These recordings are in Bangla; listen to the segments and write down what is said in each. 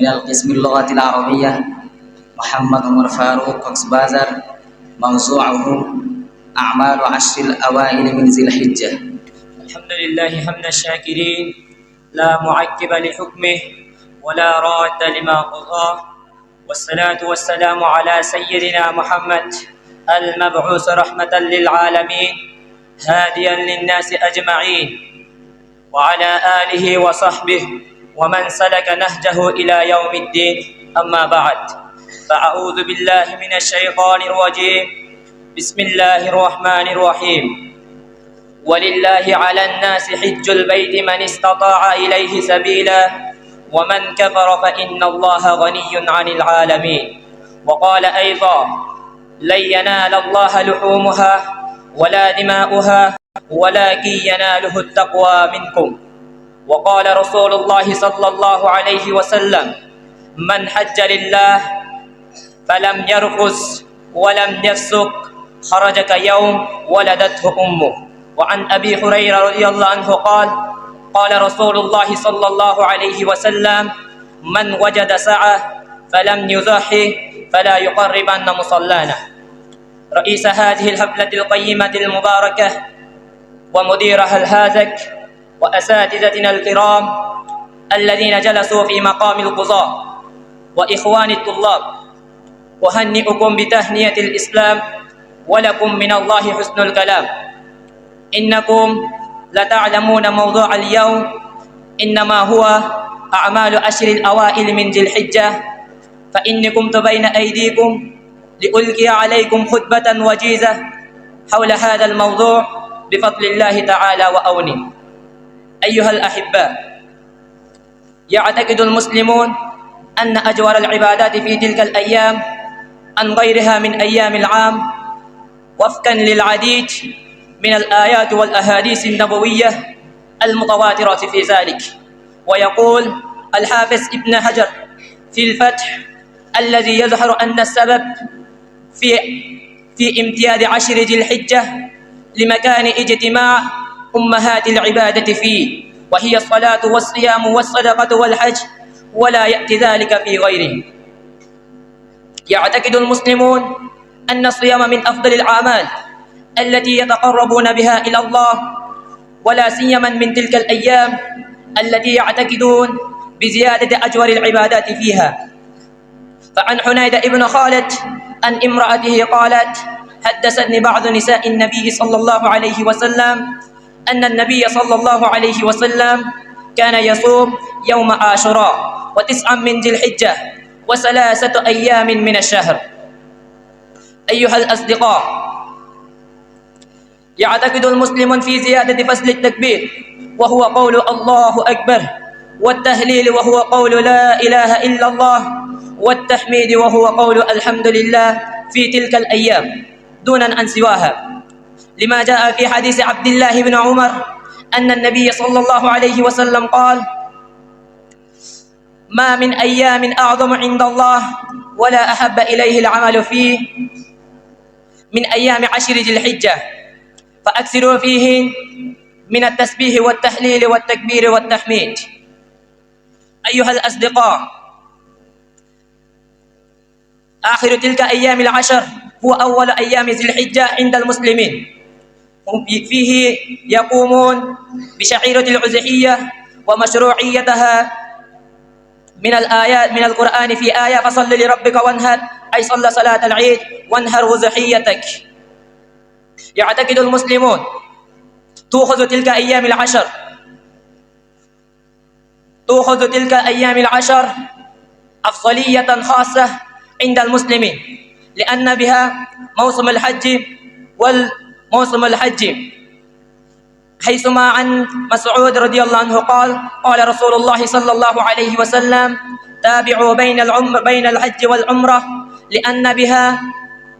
من القسم اللغة العربية محمد عمر فاروق كوكسبازر موضوعه أعمال عشر الأوائل من ذي الحجة. الحمد لله حمد الشاكرين لا معقب لحكمه ولا راد لما قضاه والصلاة والسلام على سيدنا محمد المبعوث رحمة للعالمين هاديا للناس أجمعين وعلى آله وصحبه ومن سلك نهجه إلى يوم الدين أما بعد فأعوذ بالله من الشيطان الرجيم بسم الله الرحمن الرحيم ولله على الناس حج البيت من استطاع إليه سبيلا ومن كفر فإن الله غني عن العالمين وقال أيضا لن ينال الله لحومها ولا دماؤها ولكن يناله التقوى منكم وقال رسول الله صلى الله عليه وسلم من حج لله فلم يرفث ولم يفسق خرج كيوم ولدته أمه. وعن أبي هريرة رضي الله عنه قال قال رسول الله صلى الله عليه وسلم من وجد سعة فلم يضحي فلا يقربن مصلانا. رئيس هذه الحفلة القيمة المباركة ومديرها الهازك وأساتذتنا الكرام الذين جلسوا في مقام القضاء وإخوان الطلاب أهنئكم بتهنية الإسلام ولكم من الله حسن الكلام. إنكم لتعلمون موضوع اليوم إنما هو أعمال أشر الأوائل من ذي الحجة فإني كنت بين أيديكم لألقي عليكم خطبة وجيزة حول هذا الموضوع بفضل الله تعالى وأونه أيها الأحباء يعتقد المسلمون أن أجور العبادات في تلك الأيام عن غيرها من أيام العام وفقا للعديد من الآيات والأحاديث النبوية المتواترة في ذلك. ويقول الحافظ ابن حجر في الفتح الذي يظهر أن السبب في في امتياز عشر ذي الحجة لمكان اجتماع أمهات العبادة فيه وهي الصلاة والصيام والصدقة والحج ولا يأتي ذلك في غيره. يعتقد المسلمون أن الصيام من أفضل الأعمال التي يتقربون بها إلى الله ولا سيما من تلك الأيام التي يعتقدون بزيادة أجور العبادات فيها. فعن حنيد ابن خالد أن امرأته قالت حدثتني بعض نساء النبي صلى الله عليه وسلم أن النبي صلى الله عليه وسلم كان يصوم يوم عاشوراء وتسعا من ذي الحجة وثلاثة أيام من الشهر. أيها الأصدقاء يعتقد المسلم في زيادة فصل التكبير وهو قول الله أكبر والتهليل وهو قول لا إله إلا الله والتحميد وهو قول الحمد لله في تلك الأيام دونا عن سواها لما جاء في حديث عبد الله بن عمر أن النبي صلى الله عليه وسلم قال ما من أيام أعظم عند الله ولا أحب إليه العمل فيه من أيام عشر ذي الحجة فأكثروا فيه من التسبيح والتحليل والتكبير والتحميد. أيها الأصدقاء آخر تلك أيام العشر هو أول أيام ذي الحجة عند المسلمين. فيه يقومون بشعيرة العزحية ومشروعيتها من الآيات من القرآن في آية فصل لربك وانهر أي صلى صلاة العيد وانهر وزحيتك يعتقد المسلمون تؤخذ تلك أيام العشر. تؤخذ تلك أيام العشر أفضلية خاصة عند المسلمين لأن بها موسم الحج والموسم الحج. حيثما عن مسعود رضي الله عنه قال قال رسول الله صلى الله عليه وسلم تابعوا بين العمر بين الحج والعمرة لأن بها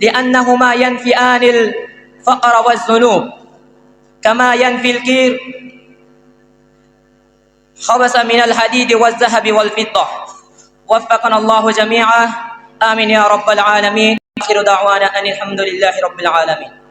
لأنهما ينفيان الفقر والذنوب. كما ينفي الكير. خبث من الحديد والذهب والفضة. وفقنا الله جميعا. آمين يا رب العالمين. آخر دعوانا أن الحمد لله رب العالمين.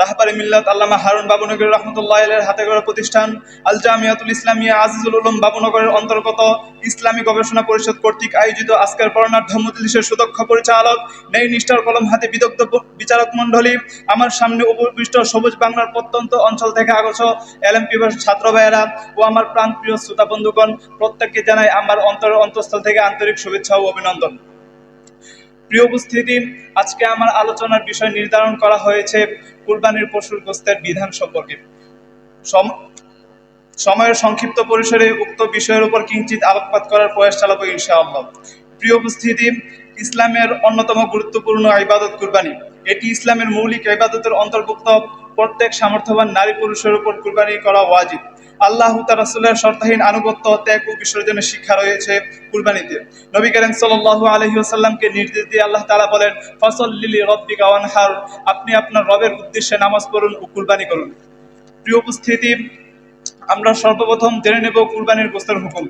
রাহবারে মিল্লাত আল্লামা হারুন বাবুনগর রহমতুল্লাহ হাতে গড়া প্রতিষ্ঠান আল জামিয়াতুল ইসলামিয়া আজিজুল উলুম বাবুনগরের অন্তর্গত ইসলামী গবেষণা পরিষদ কর্তৃক আয়োজিত আজকের পরনার ধর্মদিলিশের সুদক্ষ পরিচালক, ন্যায় নিষ্ঠার কলম হাতে বিদগ্ধ বিচারক মণ্ডলী, আমার সামনে উপবিষ্ট সবুজ বাংলার প্রত্যন্ত অঞ্চল থেকে আগত এলএম পিবার ছাত্র ভাইয়েরা ও আমার প্রাণপ্রিয় শ্রোতা বন্ধুগণ, প্রত্যেককে জানাই আমার অন্তর অন্তঃস্থল থেকে আন্তরিক শুভেচ্ছা ও অভিনন্দন। প্রিয় উপস্থিতি, আজকে আমার আলোচনার বিষয় নির্ধারণ করা হয়েছে কুরবানির পশুর গোস্তের বিধান সম্পর্কে। সময়ের সংক্ষিপ্ত পরিসরে উক্ত বিষয়ের উপর কিঞ্চিত আলোকপাত করার প্রয়াস চালাবো ইনশাআল্লাহ। প্রিয় উপস্থিতি, ইসলামের অন্যতম গুরুত্বপূর্ণ ইবাদত কুরবানি। এটি ইসলামের মৌলিক ইবাদতের অন্তর্ভুক্ত প্রত্যেক সামর্থ্যবান নারী পুরুষের উপর কুরবানি করা ওয়াজিব। আল্লাহ তার রাসূলের শর্তহীন আনুগত্য, ত্যাগ ও বিসর্জনের শিক্ষা রয়েছে কুরবানিতে। নবী করিম সাল্লাল্লাহু আলাইহি ওয়াসাল্লামকে নির্দেশ দিয়ে আল্লাহ তালা বলেন ফসল্লিলি রব্বিকা ওয়ানহার আপনি আপনার রবের উদ্দেশ্যে নামাজ পড়ুন ও কুরবানি করুন। প্রিয় উপস্থিতি, আমরা সর্বপ্রথম জেনে নেব কুরবানির গোস্তের হুকুম।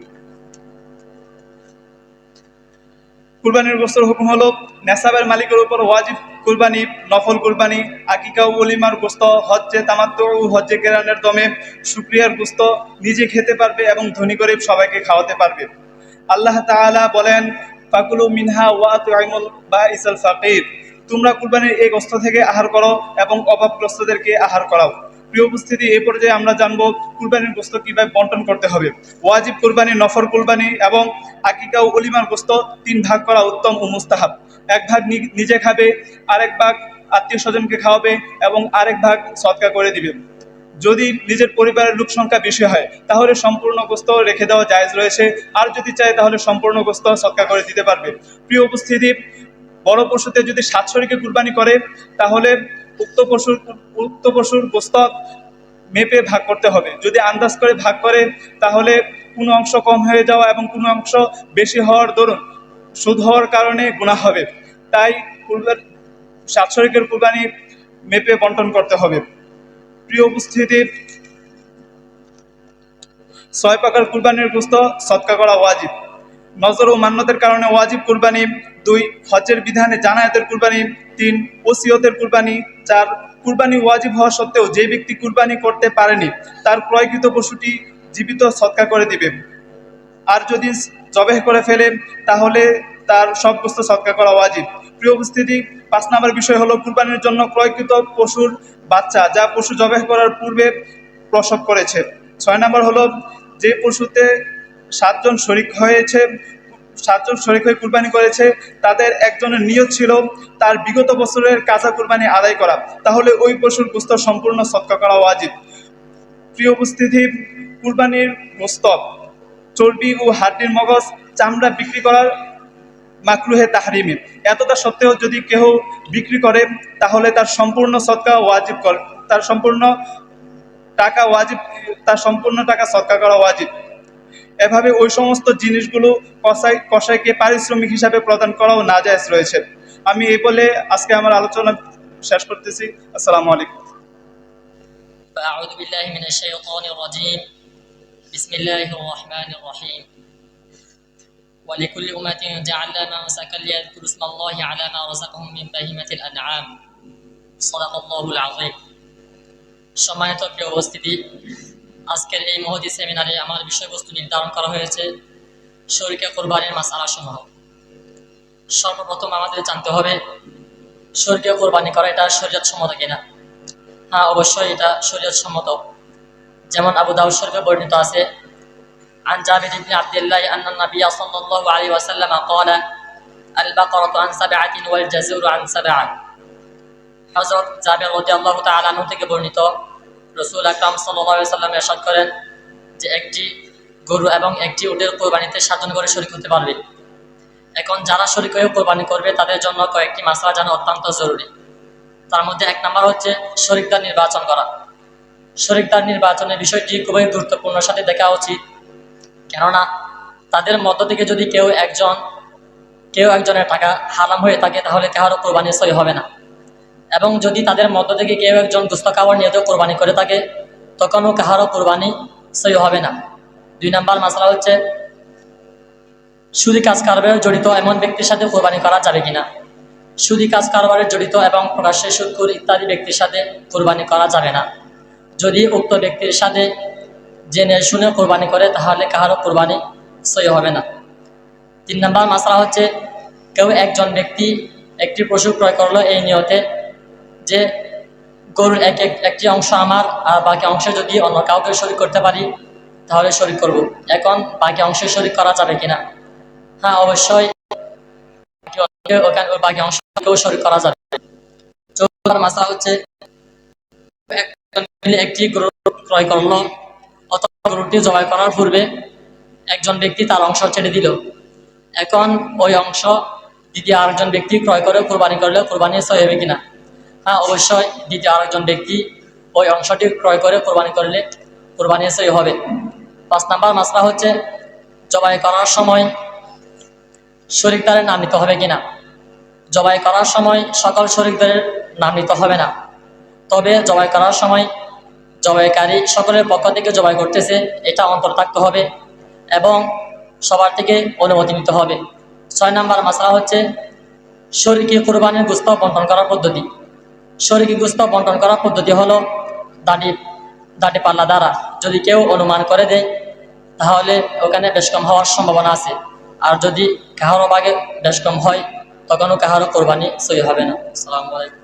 কুরবানির গোস্তের হুকুম হলো, নেসাবের মালিকের উপর ওয়াজিব কুরবানি, নফল কুরবানি, আকিকা ও অলিমার গোস্ত, হজ্জে তামাত্ম ও হজ্জে কেরানের দমে শুক্রিয়ার গোস্ত নিজে খেতে পারবে এবং ধনী গরিব সবাইকে খাওয়াতে পারবে। আল্লাহ তাআলা বলেন, ফাকুলু মিনহা ওয়া তুআইমুল বা ইসাল ফাকির। তোমরা কুরবানির এই গোস্ত থেকে আহার করো এবং অভাবগ্রস্তদেরকে আহার করাও। প্রিয় উপস্থিতি এই পর্যায়ে আমরা জানব কুরবানির গোস্ত কীভাবে বন্টন করতে হবে। ওয়াজিব কুরবানি, নফর কুরবানি এবং আকিকা ও অলিমার গোস্ত তিন ভাগ করা উত্তম ও মুস্তাহাব। এক ভাগ নিজে খাবে, আরেক ভাগ আত্মীয় স্বজনকে খাওয়াবে এবং আরেক ভাগ সৎকা করে দিবে। যদি নিজের পরিবারের লোক সংখ্যা বেশি হয়, তাহলে সম্পূর্ণ গোস্ত রেখে দেওয়া জায়েজ রয়েছে। আর যদি চায়, তাহলে সম্পূর্ণ গোস্ত সৎকা করে দিতে পারবে। প্রিয় উপস্থিতি, বড় পশুতে যদি সাত শরীকে কুরবানি করে, তাহলে উক্ত পশুর উক্ত পশুর গোস্ত মেপে ভাগ করতে হবে। যদি আন্দাজ করে ভাগ করে, তাহলে কোনো অংশ কম হয়ে যাওয়া এবং কোনো অংশ বেশি হওয়ার দরুন সুদ হওয়ার কারণে গুণা হবে। তাই কুরবান, সাত শরীকের কুরবানি মেপে বন্টন করতে হবে। প্রিয় উপস্থিতি, ছয় প্রকার কুরবানির গোস্ত সৎকা করা ওয়াজিব। নজর ও মান্যতের কারণে ওয়াজিব কুরবানি দুই, হজ্জের বিধানে জানায়াতের কুরবানি, তিন, ওসিয়তের কুরবানি, চার, কুরবানি ওয়াজিব হওয়া সত্ত্বেও যে ব্যক্তি কুরবানি করতে পারেনি, তার ক্রয়কৃত পশুটি জীবিত সৎকা করে দিবে। আর যদি জবেহ করে ফেলে, তাহলে তার সব বস্তু সৎকা করা ওয়াজিব। প্রিয় উপস্থিতি, পাঁচ নম্বর বিষয় হলো কুরবানির জন্য ক্রয়কৃত পশুর বাচ্চা, যা পশু জবেহ করার পূর্বে প্রসব করেছে। ছয় নম্বর হলো, যে পশুতে সাতজন শরিক হয়েছে সাতজন শরিক হয়ে কুরবানি করেছে। তাদের একজনের নিয়ত ছিল তার বিগত বছরের কাঁচা কুরবানি আদায় করা। তাহলে ওই পশুর গোস্ত সম্পূর্ণ সৎকা করা ওয়াজিব। প্রিয় উপস্থিতি, কুরবানির গোস্ত, চর্বি ও হাড্ডির মগজ চামড়া বিক্রি করার মাকরুহে তাহরিমি। এতটা সত্ত্বেও যদি কেহ বিক্রি করে, তাহলে তার সম্পূর্ণ সৎকা ওয়াজিব কর তার সম্পূর্ণ টাকা ওয়াজিব তার সম্পূর্ণ টাকা সৎকা করা ওয়াজিব। এভাবে ওই সমস্ত জিনিসগুলো কসাই কসাইকে পারিশ্রমিক হিসাবে প্রদান করাও নাজায়জ রয়েছে আমি এই বলে আজকে আমার আলোচনা শেষ করতেছি আসসালামু আলাইকুম فأعوذ بالله من الشيطان الرجيم بسم الله الرحمن الرحيم ولكل أمة جعلنا منسكا ليذكروا اسم الله على ما رزقهم من بهيمة الأنعام صدق الله العظيم সম্মানিত প্রিয় উপস্থিতি আজকের এই মহদি সেমিনারে আমার বিষয়বস্তু নির্ধারণ করা হয়েছে শরীকে কোরবানির মাসালা সমূহ সর্বপ্রথম আমাদের জানতে হবে শরীকে কোরবানি করা এটা শরীয়ত সম্মত কিনা হ্যাঁ অবশ্যই এটা শরীয়ত সম্মত যেমন আবু দাউদ শরীফে বর্ণিত আছে عن جابر بن عبد الله أن النبي صلى الله عليه وسلم قال البقرة عن سبعة والجزور عن سبعة হজরত জাবের রদি আল্লাহ তালু থেকে বর্ণিত রসুল আকরাম সাল্লাম এরশাদ করেন যে একটি গরু এবং একটি উটের কোরবানিতে সাতজন করে শরিক হতে পারবে। এখন যারা শরিক হয়ে কোরবানি করবে, তাদের জন্য কয়েকটি মাসলা জানা অত্যন্ত জরুরি। তার মধ্যে এক নম্বর হচ্ছে শরিকদার নির্বাচন করা। শরিকদার নির্বাচনের বিষয়টি খুবই গুরুত্বপূর্ণ, সাথে দেখা উচিত। কেননা তাদের মধ্য থেকে যদি কেউ একজন, কেউ একজনের টাকা হারাম হয়ে থাকে, তাহলে কারও কোরবানি সই হবে না। এবং যদি তাদের মধ্য থেকে কেউ একজন গুস্ত খাবার নিয়ে কোরবানি করে থাকে, তখনও কাহারও কোরবানি সই হবে না। দুই নাম্বার মশলা হচ্ছে, সুদি কাজ কারবারে জড়িত এমন ব্যক্তির সাথে কোরবানি করা যাবে কিনা? সুদি কাজ কারবারে জড়িত এবং প্রকাশ্যে সুদকুর ইত্যাদি ব্যক্তির সাথে কোরবানি করা যাবে না। যদি উক্ত ব্যক্তির সাথে জেনে শুনে কোরবানি করে, তাহলে কাহারও কোরবানি সই হবে না। তিন নম্বর মশলা হচ্ছে, কেউ একজন ব্যক্তি একটি পশু ক্রয় করল, এই নিয়তে যে গরুর এক এক একটি অংশ আমার, আর বাকি অংশে যদি অন্য কাউকে শরিক করতে পারি, তাহলে শরিক করব। এখন বাকি অংশে শরিক করা যাবে কিনা? হ্যাঁ অবশ্যই। বাকি অংশকেও শরিক করা যাবে। চৌদ্দ মাসলা হচ্ছে একটি গরু ক্রয় করল, অথবা গরুটি জবাই করার পূর্বে একজন ব্যক্তি তার অংশ ছেড়ে দিল। এখন ওই অংশ দ্বিতীয় আরেকজন ব্যক্তি ক্রয় করে কোরবানি করলে কোরবানি সই হবে কিনা? হ্যাঁ অবশ্যই দ্বিতীয় আরেকজন ব্যক্তি ওই অংশটি ক্রয় করে কোরবানি করলে কোরবানি সই হবে। পাঁচ নাম্বার মাসলা হচ্ছে জবাই করার সময় শরিকদারের নাম নিতে হবে কিনা? জবাই করার সময় সকল শরিকদারের নাম নিতে হবে না। তবে জবাই করার সময় জবাইকারী সকলের পক্ষ থেকে জবাই করতেছে, এটা অন্তর থাকতে হবে এবং সবার থেকে অনুমতি নিতে হবে। ছয় নাম্বার মশলা হচ্ছে শরীরকে কোরবানির গুস্ত বন্টন করার পদ্ধতি। শরীরকে গুস্ত বন্টন করার পদ্ধতি হলো দাঁড়ি দাঁটি পাল্লা দ্বারা যদি কেউ অনুমান করে দেয়, তাহলে ওখানে বেশ কম হওয়ার সম্ভাবনা আছে। আর যদি কাহারও বাগে বেশ কম হয়, তখনও কাহারও কোরবানি সই হবে না। আসসালামু আলাইকুম।